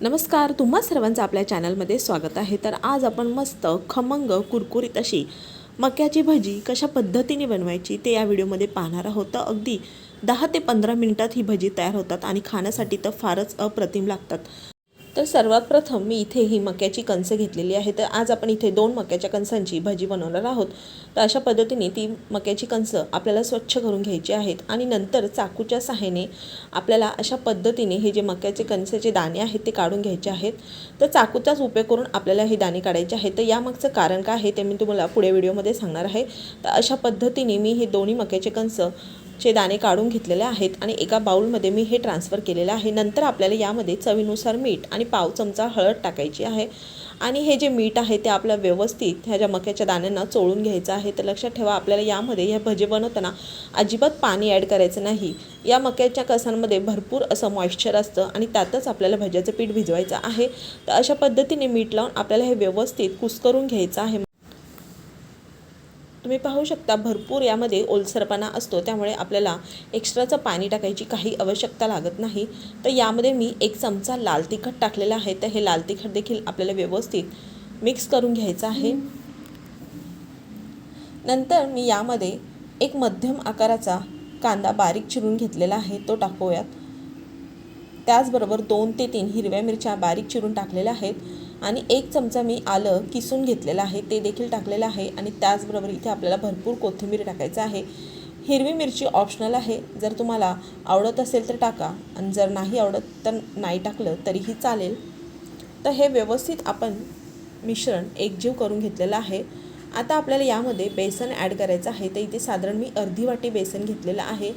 नमस्कार तुम्हा सर्वांचं आपल्या चॅनलमध्ये स्वागत आहे. तर आज आपण मस्त खमंग कुरकुरीत अशी मक्याची भजी कशा पद्धतीने बनवायची ते या व्हिडिओमध्ये पाहणार आहोत. तर अगदी दहा ते पंधरा मिनिटात ही भजी तयार होतात आणि खाण्यासाठी तर फारच अप्रतिम लागतात. तर सर्वात प्रथम मी इथे ही मक्याची कणसं घेतलेली आहे. तर आज आपण इथे दोन मक्याच्या कणसांची भाजी बनवणार आहोत. तर अशा पद्धतीने ती मक्याची कणसं आपल्याला स्वच्छ करून घ्यायची आहेत आणि नंतर चाकूच्या सहाय्याने आपल्याला अशा पद्धतीने हे जे मक्याचे कणसाचे दाणे आहेत ते काढून घ्यायचे आहेत. तर चाकूचाच उपयोग करून आपल्याला हे दाणे काढायचे आहेत. तर यामागचं कारण काय आहे ते मी तुम्हाला पुढे व्हिडिओमध्ये सांगणार आहे. तर अशा पद्धतीने मी हे दोन्ही मक्याचे कणस चे दाणे काढून घेतलेले आहेत आणि एका बाउलमध्ये मी हे ट्रान्सफर केलेलं आहे. नंतर आपल्याला यामध्ये चवीनुसार मीठ आणि पाव चमचा हळद टाकायची आहे आणि हे जे मीठ आहे ते आपलं व्यवस्थित ह्या ज्या मक्याच्या दाण्यांना चोळून घ्यायचं आहे. तर लक्षात ठेवा आपल्याला यामध्ये ह्या भजे बनवताना अजिबात पाणी ॲड करायचं नाही. या मक्याच्या कसांमध्ये भरपूर असं मॉइश्चर असतं आणि त्यातच आपल्याला भज्याचं पीठ भिजवायचं आहे. तर अशा पद्धतीने मीठ लावून आपल्याला हे व्यवस्थित कुस्करून घ्यायचं आहे. तुम्ही पाहू शकता भरपूर यामध्ये ओलसरपणा असतो. त्यामुळे आपल्याला एक्स्ट्राचं पाणी टाकायची काही आवश्यकता लागत नाही. तर यामध्ये मी एक चमचा लाल तिखट टाकलेला आहे. तर हे लाल तिखट देखील आपल्याला व्यवस्थित मिक्स करून घ्यायचं आहे. नंतर मी यामध्ये एक मध्यम आकाराचा कांदा बारीक चिरून घेतलेला आहे. तो टाकूयात. त्याचबरोबर दोन ते तीन हिरव्या मिरच्या बारीक चिरून टाकलेल्या आहेत. आणि एक चमचा मी आलं किसून घेतलेलं आहे ते देखील टाकलेलं आहे आणि त्याचबरोबर इथे आपल्याला भरपूर कोथिंबीर टाकायचं आहे. हिरवी मिरची ऑप्शनल आहे जर तुम्हाला आवडत असेल तर टाका आणि जर नाही आवडत तर नाही टाकलं तरीही चालेल. तर हे व्यवस्थित आपण मिश्रण एकजीव करून घेतलेलं आहे. आता आपल्याला यामध्ये बेसन ॲड करायचं आहे. तर इथे साधारण मी अर्धी वाटी बेसन घेतलेलं आहे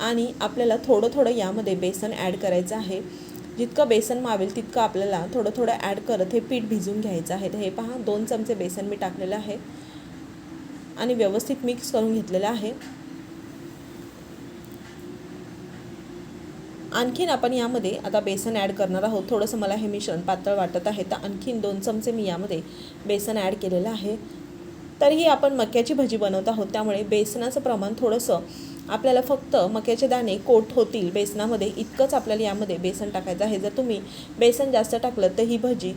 आणि आपल्याला थोडं थोडं यामध्ये बेसन ॲड करायचं आहे. जितकं बेसन मावेल तितकं आपल्याला थोडं थोडं ॲड करत हे पीठ भिजून घ्यायचं आहे. हे पहा दोन चमचे बेसन मी टाकलेलं आहे. आणि व्यवस्थित मिक्स करून घेतलेलं आहे. आणखीन आपण यामध्ये आता बेसन ॲड करणार आहोत. थोडंसं मला हे मिश्रण पातळ वाटत आहे तर आणखीन दोन चमचे मी यामध्ये बेसन ॲड केलेलं आहे. तरीही आपण मक्याची भजी बनवत आहोत. त्यामुळे बेसनाचं प्रमाण थोडंसं आपल्याला फक्त मक्याचे दाणे कोट होतील बेसनामध्ये इतकंच आपल्याला यामध्ये बेसन टाकायचं आहे. जर तुम्ही बेसन जास्त टाकलं तर ही भजी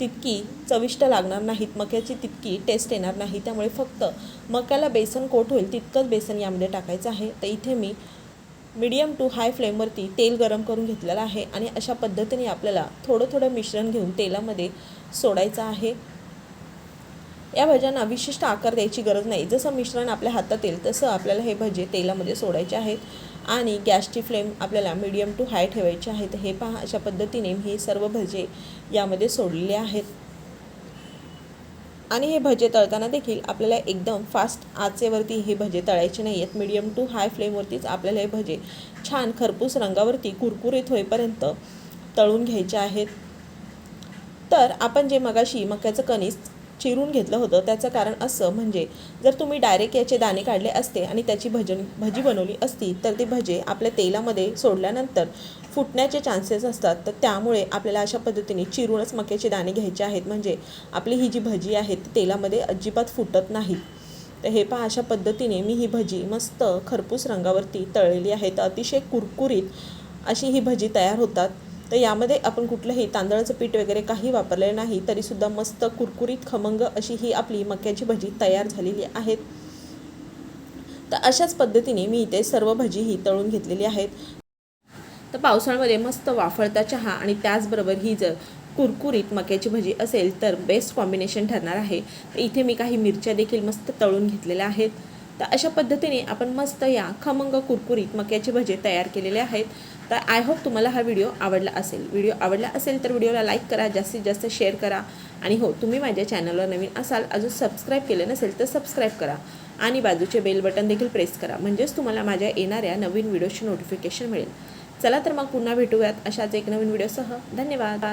तितकी चविष्ट लागणार नाहीत. मक्याची तितकी टेस्ट येणार नाही. त्यामुळे फक्त मक्याला बेसन कोट होईल तितकंच बेसन यामध्ये टाकायचं आहे. तर इथे मी मीडियम टू हाय फ्लेमवरती तेल गरम करून घेतलेलं आहे आणि अशा पद्धतीने आपल्याला थोडं थोडं मिश्रण घेऊन तेलामध्ये सोडायचं आहे. या भज्यांना विशिष्ट आकार द्यायची गरज नाही. जसं मिश्रण आपल्या हातात येईल तसं आपल्याला हे भजे तेलामध्ये सोडायचे आहेत आणि गॅसची फ्लेम आपल्याला मीडियम टू हाय ठेवायची आहेत हे पहा अशा पद्धतीने हे सर्व भजे यामध्ये सोडलेले आहेत. आणि हे भजे तळताना देखील आपल्याला एकदम फास्ट आचेवरती हे भजे तळायचे नाही आहेत. मीडियम टू हाय फ्लेमवरतीच आपल्याला हे भजे छान खरपूस रंगावरती कुरकुरीत होईपर्यंत तळून घ्यायचे आहेत. तर आपण जे मगाशी मक्याचं कणीस चिरून घेतलं होतं. त्याचं कारण असं म्हणजे जर तुम्ही डायरेक्ट याचे दाणे काढले असते आणि त्याची भजन भजी बनवली असती तर ते भजे आपल्या तेलामध्ये सोडल्यानंतर फुटण्याचे चान्सेस असतात. तर त्यामुळे आपल्याला अशा पद्धतीने चिरूनच मक्याचे दाणे घ्यायचे आहेत. म्हणजे आपली ही जी भजी आहे ती तेलामध्ये अजिबात फुटत नाही. तर हे पहा अशा पद्धतीने मी ही भजी मस्त खरपूस रंगावरती तळलेली आहे. तर अतिशय कुरकुरीत अशी ही भजी तयार होतात. तर यामध्ये आपण कुठलंही तांदळाचं पीठ वगैरे काही वापरलेलं नाही तरीसुद्धा मस्त कुरकुरीत खमंग अशी ही आपली मक्याची भजी तयार झालेली आहेत. तर अशाच पद्धतीने मी इथे सर्व भजी ही तळून घेतलेली आहेत. तर पावसाळ्यामध्ये मस्त वाफळता चहा आणि त्याचबरोबर ही जर कुरकुरीत मक्याची भजी असेल तर बेस्ट कॉम्बिनेशन ठरणार आहे. तर इथे मी काही मिरच्या देखील मस्त तळून घेतलेल्या आहेत. तर अशा पद्धतीने आपण मस्त या खमंग कुरकुरीत मक्याची भजे तयार केलेले आहेत. तर आय होप तुम्हाला हा व्हिडिओ आवडला असेल. व्हिडिओ आवडला असेल तर व्हिडिओला लाईक करा जास्तीत जास्त शेअर करा. आणि हो तुम्ही माझ्या चॅनलवर नवीन असाल अजून सबस्क्राईब केलं नसेल तर सबस्क्राईब करा. आणि बाजूचे बेल बटन देखील प्रेस करा. म्हणजेच तुम्हाला माझ्या येणाऱ्या नवीन व्हिडिओची नोटिफिकेशन मिळेल. चला तर मग पुन्हा भेटूयात अशाच एक नवीन व्हिडिओसह धन्यवाद.